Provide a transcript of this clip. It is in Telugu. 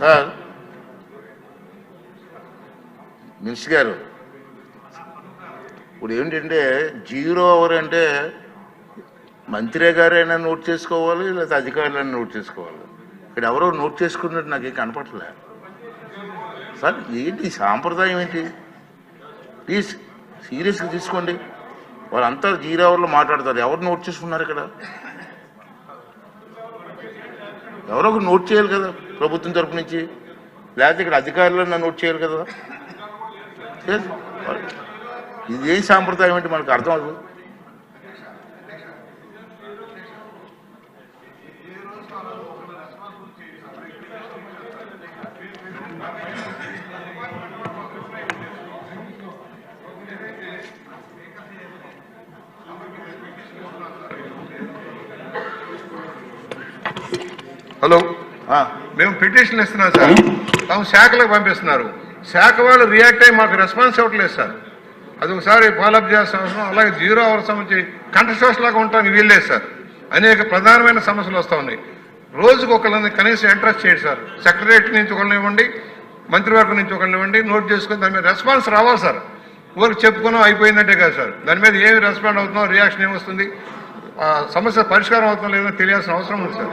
సార్. మిన్స్ గారు ఇప్పుడు ఏంటంటే జీరో అవర్ అంటే మంత్రి గారైనా నోట్ చేసుకోవాలి లేదా అధికారులైనా నోట్ చేసుకోవాలి. ఇక్కడ ఎవరో నోట్ చేసుకున్నట్టు నాకు ఏం కనపడలే సార్ ఏంటి సాంప్రదాయం ఏంటి? ప్లీజ్ సీరియస్గా తీసుకోండి. వాళ్ళంతా జీరో అవర్లో మాట్లాడతారు. ఎవరు నోట్ చేసుకున్నారు ఇక్కడ? ఎవరో ఒకరు నోట్ చేయాలి కదా. ప్రభుత్వం తరపు నుంచి లేకపోతే ఇక్కడ అధికారులన్నా నోట్ చేయాలి కదా? ఇది ఏం సాంప్రదాయం అంటే మనకు అర్థం అవుతుంది హలో. మేము పిటిషన్ ఇస్తున్నాం సార్. తాము శాఖలకు పంపిస్తున్నారు. శాఖ వాళ్ళు రియాక్ట్ అయ్యి మాకు రెస్పాన్స్ ఇవ్వట్లేదు సార్. అది ఒకసారి ఫాలోఅప్ చేస్తాం అలాగే జీరో అవర్స్ సంబంధించి కంఠశోష లాగా ఉండటానికి వీల్లేదు సార్. అనేక ప్రధానమైన సమస్యలు వస్తూ ఉన్నాయి. రోజుకు ఒకళ్ళని కనీసం ఇంట్రెస్ట్ చేయండి సార్. సెక్రటరేట్ నుంచి ఒకళ్ళని ఇవ్వండి మంత్రివర్గం నుంచి ఒకళ్ళని ఇవ్వండి నోట్ చేసుకుని దాని మీద రెస్పాన్స్ రావాలి సార్. ఊరికి చెప్పుకున్నాం అయిపోయిందంటే కాదు సార్. దాని మీద ఏమి రెస్పాండ్ అవుతున్నాం రియాక్షన్ ఏమొస్తుంది ఆ సమస్య పరిష్కారం అవుతుందో లేదో తెలియాల్సిన అవసరం ఉంది సార్.